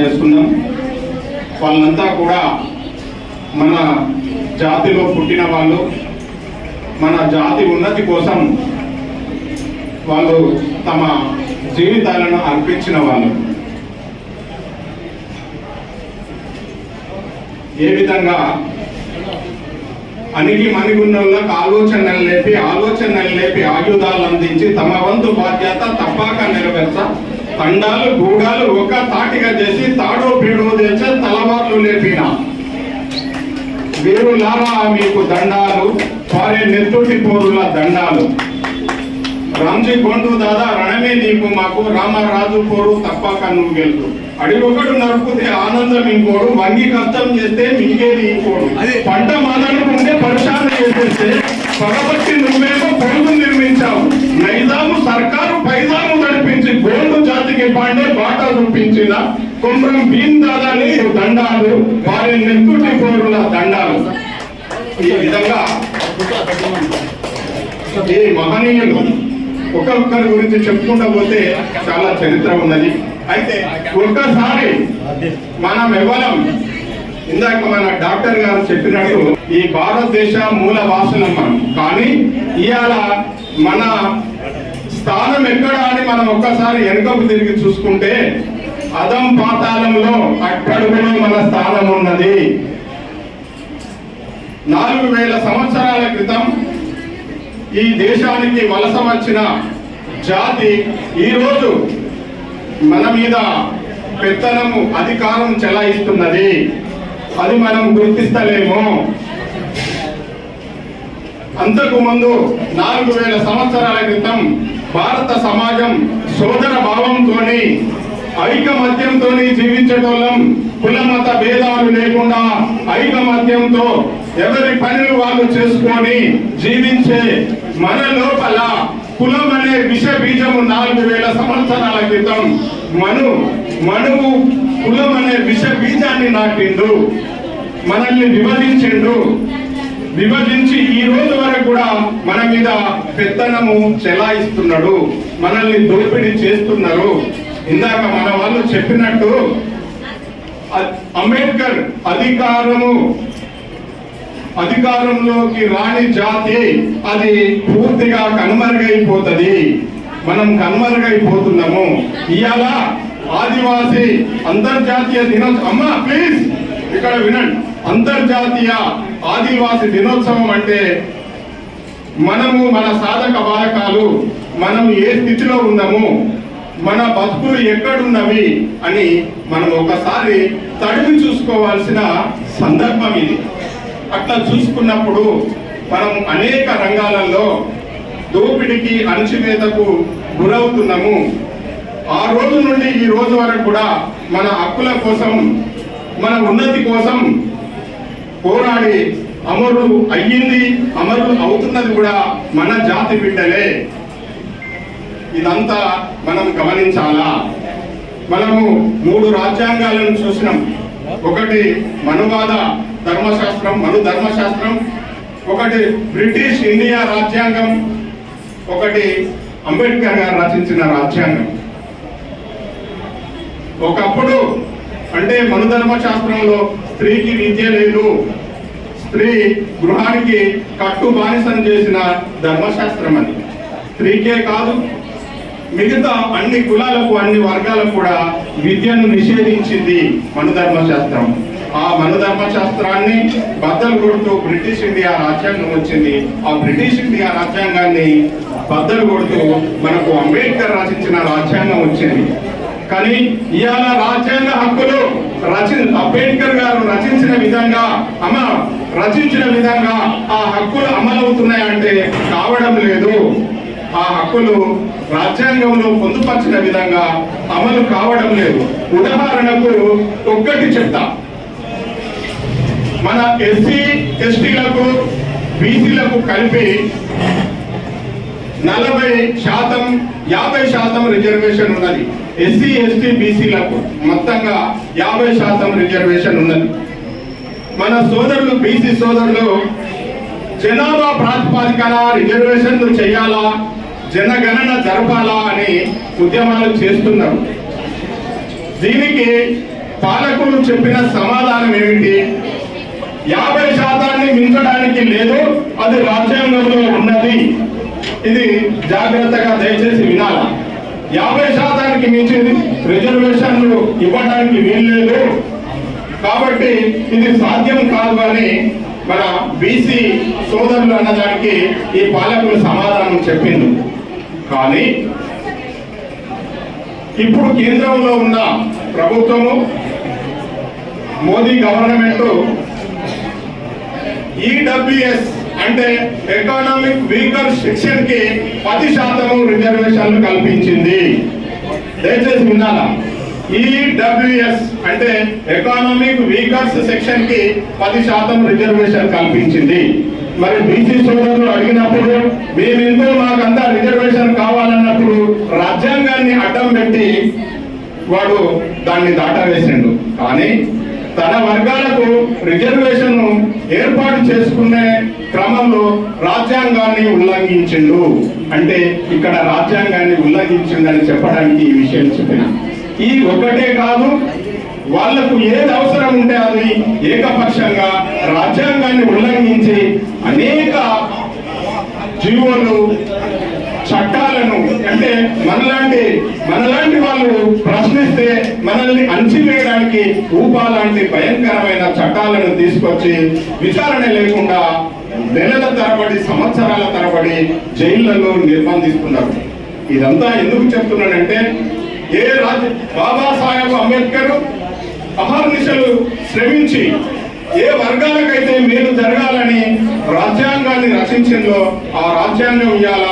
చేసుకున్నాం వాళ్ళంతా కూడా మన జాతిలో పుట్టిన వాళ్ళు మన జాతి ఉన్నతి కోసం వాళ్ళు తమ జీవితాలను అర్పించిన వాళ్ళు. ఏ విధంగా అణిగి మణిగుణంలోకి ఆలోచనలు లేపి ఆలోచనలు లేపి ఆయుధాలు అందించి తమ వంతు బాధ్యత తప్పాక నెరవేర్చ తండాలు గూడాలు ఒక తాటిగా చేసి తాడో పీడో తెచ్చే తలవార్లు లేపిన. వీరులారా మీకు దండాలు వారి నెత్తుటి పోరుల దండాలు. రామ్జీ కొండు దాదా రణమే నీకు మాకు రామరాజు పోరు తప్పక నువ్వు గెలుపు అడిగి ఒకడు నరుకుతే ఆనందం ఇంకోడు వంగి కష్టం చేస్తే మింగేది ఇంకోడు. అదే. పంట మాదనుకుంటే పరిశాన చేసేస్తే పగబట్టి నువ్వేమో పొరుగు నిర్మించావు. నైజాము సర్కారు పైజాము నడిపించి గోండు జాతికి పాండే బాట చూపించిన కుమ్రం భీమ్ దాదా దండాలు వారి నెత్తుటి పోరుల దండాలు. ఈ విధంగా ఈ మహనీయులు ఒక్కొక్కరి గురించి చెప్పుకుంటూ పోతే చాలా చరిత్ర ఉన్నది. అయితే ఒక్కసారి మనం ఇవ్వడం ఇందాక మన డాక్టర్ గారు చెప్పినట్టు ఈ భారతదేశ మూల వాసులం మనం. కానీ ఇవాళ మన స్థానం ఎక్కడ అని మనం ఒక్కసారి వెనుకకు తిరిగి చూసుకుంటే అదం పాతాళంలో అట్టడుగులో మన స్థానం ఉన్నది. నాలుగు వేల సంవత్సరాల క్రితం ఈ దేశానికి వలస వచ్చిన జాతి ఈరోజు మన మీద పెత్తనము అధికారం చెలాయిస్తున్నది. అది మనం గుర్తిస్తలేము. అంతకు ముందు నాలుగు వేల సంవత్సరాల క్రితం భారత సమాజం సోదర భావంతోని ఐకమత్యంతో జీవించటోళ్ళం. కుల మత భేదాలు లేకుండా ఐకమత్యంతో ఎవరి పనులు వాళ్ళు చేసుకొని జీవించే మన లోపల కులం అనే విష బీజము నాలుగు వేల సంవత్సరాల క్రితం మను మనువు కులం అనే విష బీజాన్ని నాటిండు. మనల్ని విభజించిండు. విభజించి ఈ రోజు వరకు కూడా మన మీద పెత్తనము చెలాయిస్తున్నాడు. మనల్ని దోపిడీ చేస్తున్నారు. ఇందాక మన వాళ్ళు చెప్పినట్టు అంబేద్కర్ అధికారము అధికారంలోకి రాని జాతి అది పూర్తిగా కనుమరుగైపోతుంది. మనం కనుమరుగైపోతున్నాము. ఇవాళ ఆదివాసి అంతర్జాతీయ దినోత్సవం అమ్మా ప్లీజ్! ఇక్కడ వినండి. అంతర్జాతీయ ఆదివాసి దినోత్సవం అంటే మనము మన సాధక బాధకాలు మనం ఏ స్థితిలో ఉన్నాము మన బతుకులు ఎక్కడున్నవి అని మనం ఒకసారి తడివి చూసుకోవాల్సిన సందర్భం ఇది. అట్లా చూసుకున్నప్పుడు మనం అనేక రంగాలలో దోపిడికి అణచివేతకు గురవుతున్నాము. ఆ రోజు నుండి ఈ రోజు వరకు కూడా మన హక్కుల కోసం మన ఉన్నతి కోసం పోరాడి అమరు అయ్యింది అమరులు అవుతున్నది కూడా మన జాతి బిడ్డలే. ఇదంతా మనం గమనించాలా? మనము మూడు రాజ్యాంగాలను చూసినాం. ఒకటి మనువాద ధర్మశాస్త్రం మను ధర్మశాస్త్రం. ఒకటి బ్రిటిష్ ఇండియా రాజ్యాంగం. ఒకటి అంబేద్కర్ గారు రచించిన రాజ్యాంగం. ఒకప్పుడు అంటే మను ధర్మశాస్త్రంలో స్త్రీకి విద్య లేదు. స్త్రీ గృహానికి కట్టు బానిసం చేసిన ధర్మశాస్త్రం అది. స్త్రీకే కాదు మిగతా అన్ని కులాలకు అన్ని వర్గాలకు కూడా విద్యను నిషేధించింది మనుధర్మశాస్త్రం. ఆ మనుధర్మశాస్త్రాన్ని బద్దలు కొడుతూ బ్రిటిష్ ఇండియా రాజ్యాంగం వచ్చింది. ఆ బ్రిటిష్ ఇండియా రాజ్యాంగాన్ని బద్దలు కొడుతూ మనకు అంబేద్కర్ రచించిన రాజ్యాంగం వచ్చింది. కానీ ఇవాళ రాజ్యాంగ హక్కులు రచి అంబేద్కర్ గారు రచించిన విధంగా అమ రచించిన విధంగా ఆ హక్కులు అమలవుతున్నాయంటే కావడం లేదు. ఆ హక్కులు రాజ్యాంగంలో పొందుపరిచిన విధంగా అమలు కావడం లేదు. ఉదాహరణకు ఒక్కటి చెప్తా. మన ఎస్సీ ఎస్టీలకు బీసీలకు కలిపి నలభై శాతం యాభై శాతం రిజర్వేషన్ ఉన్నది. ఎస్సీ ఎస్టీ బీసీలకు మొత్తంగా యాభై శాతం రిజర్వేషన్ ఉన్నది. మన సోదరులు బీసీ సోదరులు జనాభా ప్రాతిపాదికన రిజర్వేషన్లు చేయాలా జనగణన జరపాలా అని ఉద్యమాలు చేస్తున్నారు. దీనికి పాలకులు చెప్పిన సమాధానం ఏమిటి? యాభై శాతాన్ని మించడానికి లేదు అది రాజ్యాంగంలో ఉన్నది. ఇది జాగ్రత్తగా దయచేసి వినాలా. యాభై శాతానికి మించి రిజర్వేషన్లు ఇవ్వడానికి వీల్లేదు. కాబట్టి ఇది సాధ్యం కాదు అని మన బీసీ సోదరులు అన్నదానికి ఈ పాలకులు సమాధానం చెప్పింది. కానీ ఇప్పుడు కేంద్రంలో ఉన్న ప్రభుత్వము మోదీ గవర్నమెంట్ ఈడబ్ల్యూఎస్ అంటే ఎకనామిక్ వీకర్ సెక్షన్కి పది శాతము రిజర్వేషన్లు కల్పించింది. దయచేసి వినాలా ఈడబ్ల్యూఎస్ అంటే ఎకనామిక్ వీకర్స్ సెక్షన్కి పది శాతం రిజర్వేషన్ కల్పించింది. మరి బీసీ సోదరులు అడిగినప్పుడు మేమెందుకు మాకంతా రిజర్వేషన్ కావాలన్నప్పుడు రాజ్యాంగాన్ని అడ్డం పెట్టి వాడు దాన్ని దాటవేసిండు. కానీ తన వర్గాలకు రిజర్వేషన్ ఏర్పాటు చేసుకునే క్రమంలో రాజ్యాంగాన్ని ఉల్లంఘించిండు. అంటే ఇక్కడ రాజ్యాంగాన్ని ఉల్లంఘించిండని చెప్పడానికి ఈ విషయం చెప్పిన. ఈ ఒకటే కాదు వాళ్ళకు ఏది అవసరం ఉంటే అది ఏకపక్షంగా రాజ్యాంగాన్ని ఉల్లంఘించి అనేక జీవోలు చట్టాలను అంటే మనలాంటి మనలాంటి వాళ్ళు ప్రశ్నిస్తే మనల్ని అణచివేయడానికి ఊపా లాంటి భయంకరమైన చట్టాలను తీసుకొచ్చి విచారణ లేకుండా నెలల తరబడి సంవత్సరాల తరబడి జైళ్ళలో నిర్బంధిస్తున్నారు ఇదంతా ఎందుకు చెప్తున్నానంటే ఏ రాజ బాబాసాహెబ్ అంబేద్కర్ అహర్నిశలు శ్రమించి ఏ వర్గాలకైతే మేలు జరగాలని రాజ్యాంగాన్ని రచించిందో ఆ రాజ్యాంగం ఇవాళ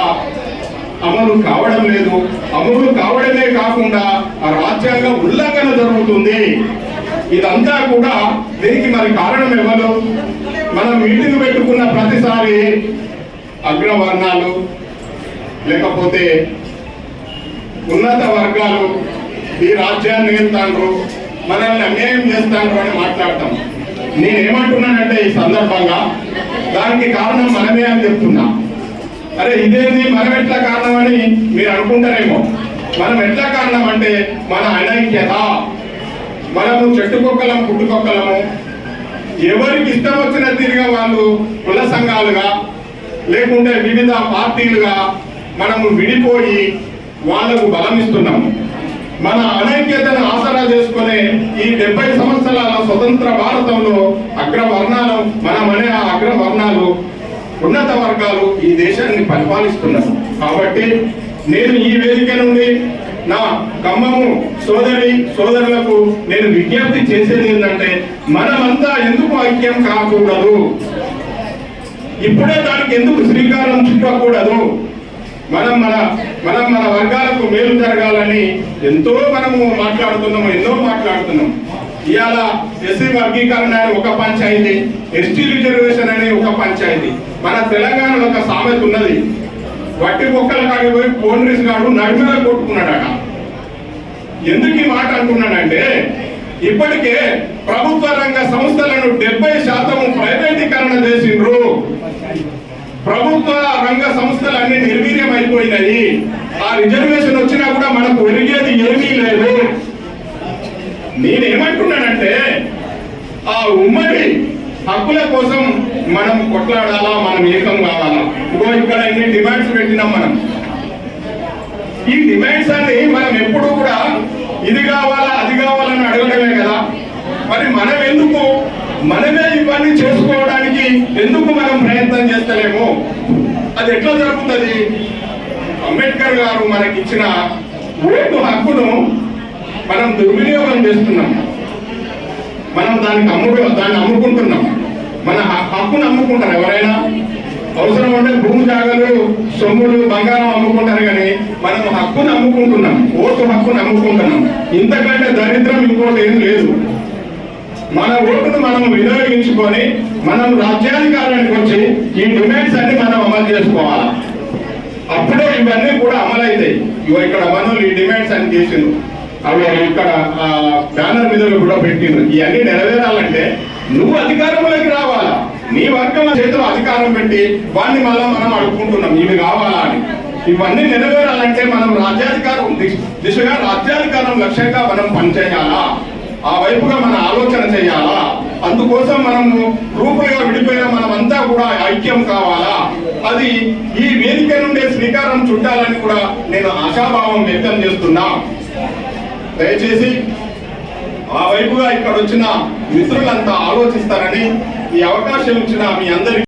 అమలు కావడం లేదు. అమలు కావడమే కాకుండా ఆ రాజ్యాంగ ఉల్లంఘన జరుగుతుంది. ఇదంతా కూడా దీనికి మరి కారణం ఎవరు? మనం మీటింగ్ పెట్టుకున్న ప్రతిసారి అగ్రవర్ణాలు లేకపోతే ఉన్నత వర్గాలు ఈ రాజ్యాన్ని ఏస్తాండ్రు మనల్ని అన్యాయం చేస్తాండ్రు అని మాట్లాడతాం. నేనేమంటున్నానంటే ఈ సందర్భంగా దానికి కారణం మనమే అని చెప్తున్నా. అరే ఇదేంది? మనం ఎట్లా కారణం అని మీరు అనుకుంటారేమో. మనం ఎట్లా కారణం అంటే మన అనైక్యత మనము చెట్టుకొక్కలం పుట్టుకొక్కలము ఎవరికి ఇష్టం వచ్చిన తీరుగా వాళ్ళు కుల సంఘాలుగా లేకుంటే వివిధ పార్టీలుగా మనము విడిపోయి వాళ్ళకు బలం ఇస్తున్నాము. మన అనైక్యతను ఆసరా చేసుకునే ఈ డెబ్బై సంవత్సరాల స్వతంత్ర భారతంలో అగ్రవర్ణాలు మనం అనే ఆ అగ్రవర్ణాలు ఉన్నత వర్గాలు ఈ దేశాన్ని పరిపాలిస్తున్నారు కాబట్టి నేను ఈ వేదిక నుండి నా ఖమ్మము సోదరి సోదరులకు నేను విజ్ఞప్తి చేసేది ఏంటంటే మనమంతా ఎందుకు ఐక్యం కాకూడదు? ఇప్పుడే దానికి ఎందుకు శ్రీకారం చుట్టకూడదు? మనం మన మనం మన వర్గాలకు మేలు జరగాలని ఎంతో మనము మాట్లాడుతున్నాము ఎన్నో మాట్లాడుతున్నాం ఇవాళ ఎస్సీ వర్గీకరణ అనే ఒక పంచాయతీ ఎస్టీ రిజర్వేషన్ అనే ఒక పంచాయతీ. మన తెలంగాణలో ఒక సామెత ఉన్నది వట్టి బొక్కల కాడికి పోయి పోలీస్ గాడు నడిమిగా కొట్టుకున్నాడట. ఎందుకు ఈ మాట అంటున్నానంటే ఇప్పటికే ప్రభుత్వ రంగ సంస్థలను డెబ్బై శాతం ప్రైవేటీకరణ చేసిండ్రు. ప్రభుత్వ రంగ సంస్థలు అన్ని నిర్వీర్యం అయిపోయినాయి. ఆ రిజర్వేషన్ వచ్చినా కూడా మనకు ఒరిగేది ఏమీ లేదు. నేనేమంటున్నానంటే ఆ ఉమ్మడి హక్కుల కోసం మనం కొట్లాడాలా? మనం ఏకం కావాలా? ఇగో ఇక్కడ ఎన్ని డిమాండ్స్ పెట్టినాం మనం. ఈ డిమాండ్స్ అన్ని మనం ఎప్పుడు కూడా ఇది కావాలా అది కావాలని అడగడమే కదా. మరి మనం ఎందుకు? మనమే ఇవన్నీ చేసుకోవడానికి ఎందుకు మనం ప్రయత్నం చేస్తలేము? అది ఎట్లా జరుగుతుంది? అంబేద్కర్ గారు మనకి ఇచ్చిన ఓటు హక్కును మనం దుర్వినియోగం చేస్తున్నాం. మనం దానికి అమ్ముడు దాన్ని అమ్ముకుంటున్నాం. మన హక్కును అమ్ముకుంటారు ఎవరైనా? అవసరం ఉంటే భూమి జాగాలు సొమ్ములు బంగారం అమ్ముకుంటారు కానీ మనం హక్కును అమ్ముకుంటున్నాం ఓటు హక్కును అమ్ముకుంటున్నాం ఇంతకంటే దరిద్రం ఇంకోటి ఏం లేదు. మన ఓటును మనం వినియోగించుకొని మనం రాజ్యాధికారానికి వచ్చి ఈ డిమాండ్స్ అన్ని మనం అమలు చేసుకోవాలి? అప్పుడే ఇవన్నీ కూడా అమలైతాయి ఇవి ఇక్కడ మనోళ్ళు ఈ డిమాండ్స్ అని చేసిండ్రు అవి ఇక్కడ బ్యానర్ మీద కూడా పెట్టిండ్రు. ఇవన్నీ నెరవేరాలంటే నువ్వు అధికారంలోకి రావాలి నీ వర్గం చేతిలో అధికారం పెట్టి వాడిని మళ్ళా మనం అడుక్కుంటున్నాం. ఇవి కావాలా అని. ఇవన్నీ నెరవేరాలంటే మనం రాజ్యాధికారం దిశగా రాజ్యాధికారం లక్ష్యంగా మనం పనిచేయాలా? ఆ వైపుగా మన ఆలోచన చేయాలా? అందుకోసం మనము గ్రూపులుగా విడిపోయిన మనమంతా కూడా ఐక్యం కావాలా? అది ఈ వేదిక నుండే శ్రీకారం చుట్టాలని కూడా నేను ఆశాభావం వ్యక్తం చేస్తున్నా. దయచేసి ఆ వైపుగా ఇక్కడ వచ్చిన మిత్రులంతా ఆలోచిస్తారని ఈ అవకాశం ఇచ్చిన మీ అందరికీ